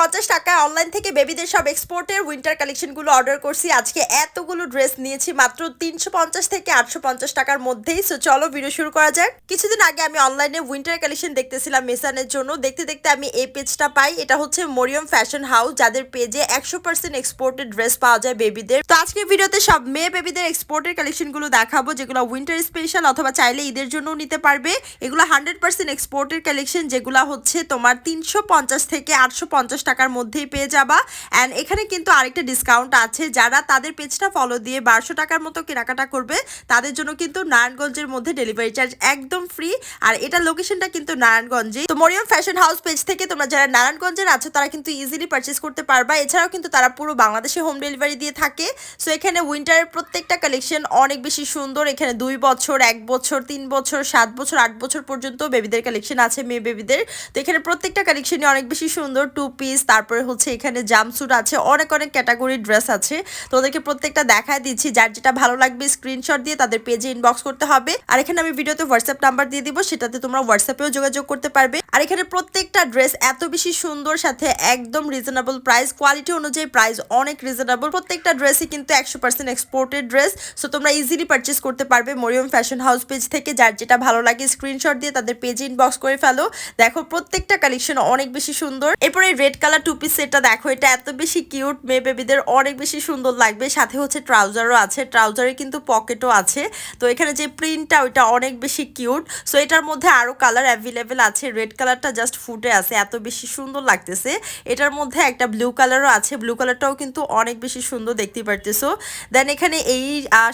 পঞ্চাশ টাকায় অনলাইন থেকে বেবিদের সব এক্সপোর্টের উইন্টার কালেকশনগুলো অর্ডার করছি। আজকে এতগুলো ড্রেস নিয়েছি, মাত্র তিনশো পঞ্চাশ থেকে আটশো পঞ্চাশ টাকার মধ্যেই। সো চলো ভিডিও শুরু করা যাক। কিছুদিন আগে আমি অনলাইনে উইন্টার কালেকশন দেখতেছিলাম মেসানের জন্য। দেখতে দেখতে আমি এই পেজটা পাই। এটা হচ্ছে মরিয়ম ফ্যাশন হাউস যাদের পেজে একশো পার্সেন্ট এক্সপোর্টেড ড্রেস পাওয়া যায় বেবিদের তো আজকের ভিডিওতে সব মেয়ে বেবিদের এক্সপোর্টের কালেকশনগুলো দেখাবো, যেগুলো উইন্টার স্পেশাল অথবা চাইলে ঈদের জন্যও নিতে পারবে। এগুলো হান্ড্রেড পার্সেন্ট এক্সপোর্টের কালেকশন যেগুলো হচ্ছে তোমার তিনশো পঞ্চাশ থেকে আটশো পঞ্চাশ টাকার মধ্যেই পেয়ে যাবা। অ্যান্ড এখানে কিন্তু আরেকটা ডিসকাউন্ট আছে। যারা তাদের পেজটা ফলো দিয়ে বারোশো টাকার মতো কেনাকাটা করবে, তাদের জন্য কিন্তু নারায়ণগঞ্জের মধ্যে ডেলিভারি চার্জ একদম ফ্রি আর এটা লোকেশনটা কিন্তু নারায়ণগঞ্জে তো মরিয়ম ফ্যাশন হাউস পেজ থেকে তোমরা যারা নারায়ণগঞ্জের আছো, তারা কিন্তু ইজিলি পারচেস করতে পারবা। এছাড়াও কিন্তু তারা পুরো বাংলাদেশে হোম ডেলিভারি দিয়ে থাকে। সো এখানে উইন্টারের প্রত্যেকটা কালেকশন অনেক বেশি সুন্দর। এখানে দুই বছর, এক বছর, তিন বছর, সাত বছর, আট বছর পর্যন্ত বেবিদের কালেকশন আছে, মেয়ে বেবিদের তো এখানে প্রত্যেকটা কালেকশনই অনেক বেশি সুন্দর। টু পিস তারপরে হচ্ছে এখানে জামস্যুট আছে, অনেক অনেক ক্যাটাগরির ড্রেস আছে। তো ওদেরকে প্রত্যেকটা দেখায় দিচ্ছি, যার যেটা ভালো লাগবে স্ক্রিনশট দিয়ে তাদের পেজে ইনবক্স করতে হবে। আর এখানে আমি ভিডিওতে হোয়াটসঅ্যাপ নাম্বার দিয়ে দিব, সেটাতে তোমরা হোয়াটসঅ্যাপেও যোগাযোগ করতে পারবে। আর এখানে প্রত্যেকটা ড্রেস এত বেশি সুন্দর, সাথে একদম রিজনেবল প্রাইস কোয়ালিটি অনুযায়ী প্রাইস অনেক রিজনেবল প্রত্যেকটা ড্রেসই কিন্তু একশো পার্সেন্ট এক্সপোর্টেড ড্রেস সো তোমরা ইজিলি পারচেস করতে পারবে মরিয়ম ফ্যাশন হাউস পেজ থেকে। যার যেটা ভালো লাগে স্ক্রিনশট দিয়ে তাদের পেজে ইনবক্স করে ফেলো। দেখো, প্রত্যেকটা কালেকশন অনেক বেশি সুন্দর। এরপরে রেড কালার টু পিস সেটটা দেখো, এটা এত বেশি কিউট মেয়ে বেবিদের অনেক বেশি সুন্দর লাগবে। সাথে হচ্ছে ট্রাউজারও আছে ট্রাউজারে কিন্তু পকেটও আছে। তো এখানে যে প্রিন্টটা ওইটা অনেক বেশি কিউট সো এটার মধ্যে আরও কালার অ্যাভেলেবেল আছে। রেড কালারটা জাস্ট ফুটে আছে, এত বেশি সুন্দর লাগতেছে। এটার মধ্যে একটা ব্লু কালারও আছে ব্লু কালারটাও কিন্তু অনেক বেশি সুন্দর দেখতে পারতেছো। দেন এখানে এই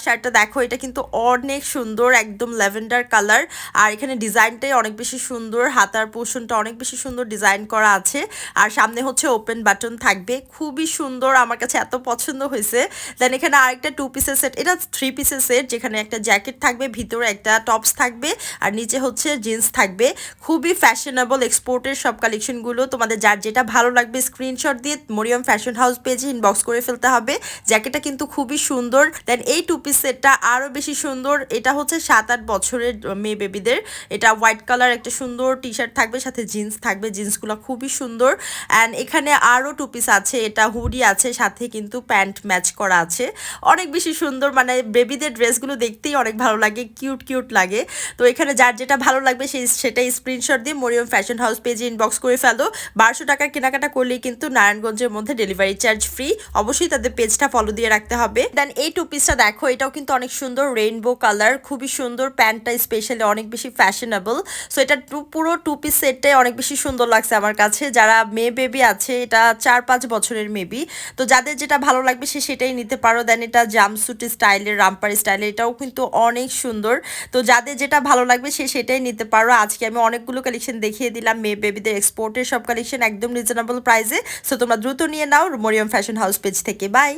শার্টটা দেখো, এটা কিন্তু অনেক সুন্দর, একদম ল্যাভেন্ডার কালার আর এখানে ডিজাইনটাই অনেক বেশি সুন্দর, হাতার পোর্শনটা অনেক বেশি সুন্দর ডিজাইন করা আছে। আর সামনে হচ্ছে ওপেন বাটন থাকবে। খুবই সুন্দর, আমার কাছে এত পছন্দ হয়েছে। দেন এখানে আরেকটা টু পিসের সেট এটা থ্রি পিসের সেট যেখানে একটা জ্যাকেট থাকবে, ভিতরে একটা টপস থাকবে, আর নিচে হচ্ছে জিন্স থাকবে। খুবই ফ্যাশনেবল এক্সপোর্টের সব কালেকশনগুলো তোমাদের যার যেটা ভালো লাগবে স্ক্রিনশট দিয়ে মরিয়ম ফ্যাশন হাউস পেজে ইনবক্স করে ফেলতে হবে। জ্যাকেটটা কিন্তু খুবই সুন্দর। দেন এই টু পিস সেটটা আরও বেশি সুন্দর। এটা হচ্ছে সাত আট বছরের মেয়ে বেবিদের এটা হোয়াইট কালার একটা সুন্দর টি শার্ট থাকবে, সাথে জিন্স থাকবে। জিন্সগুলো খুবই সুন্দর। অ্যান্ড এখানে আরও টু পিস আছে, এটা হুডি আছে, সাথে কিন্তু প্যান্ট ম্যাচ করা আছে। অনেক বেশি সুন্দর মানে বেবিদের ড্রেসগুলো দেখতেই অনেক ভালো লাগে, কিউট কিউট লাগে। তো এখানে যার যেটা ভালো লাগবে, সেই সেটাই স্ক্রিনশট দিয়ে মরিয়ম ফ্যাশন হাউস পেজে ইনবক্স করে ফেলো। বারোশো টাকার কেনাকাটা করলেই কিন্তু নারায়ণগঞ্জের মধ্যে ডেলিভারি চার্জ ফ্রি অবশ্যই তাদের পেজটা ফলো দিয়ে রাখতে হবে। দেন এই টু পিসটা দেখো, এটাও কিন্তু অনেক সুন্দর রেইনবো কালার খুবই সুন্দর প্যান্টটা স্পেশালি অনেক বেশি ফ্যাশনেবল সো এটা পুরো টু পিস সেটটাই অনেক বেশি সুন্দর লাগছে আমার কাছে। যারা মেয়ে বেবি আছে, এটা চার পাঁচ বছরের মেবি তো যাদের যেটা ভালো লাগবে, সে সেটাই নিতে পারো। দেন এটা জামসুট স্টাইলের রামপার স্টাইলের এটাও কিন্তু অনেক সুন্দর। তো যাদের যেটা ভালো লাগবে, সে সেটাই নিতে পারো। আজকে আমি অনেকগুলো কালেকশন দেখিয়ে দিলাম। মেয়ে বেবিদের এক্সপোর্টের সব কালেকশন একদম রিজনেবল প্রাইসে সো তোমরা দ্রুত নিয়ে নাও মরিয়ম ফ্যাশন হাউস পেজ থেকে। বাই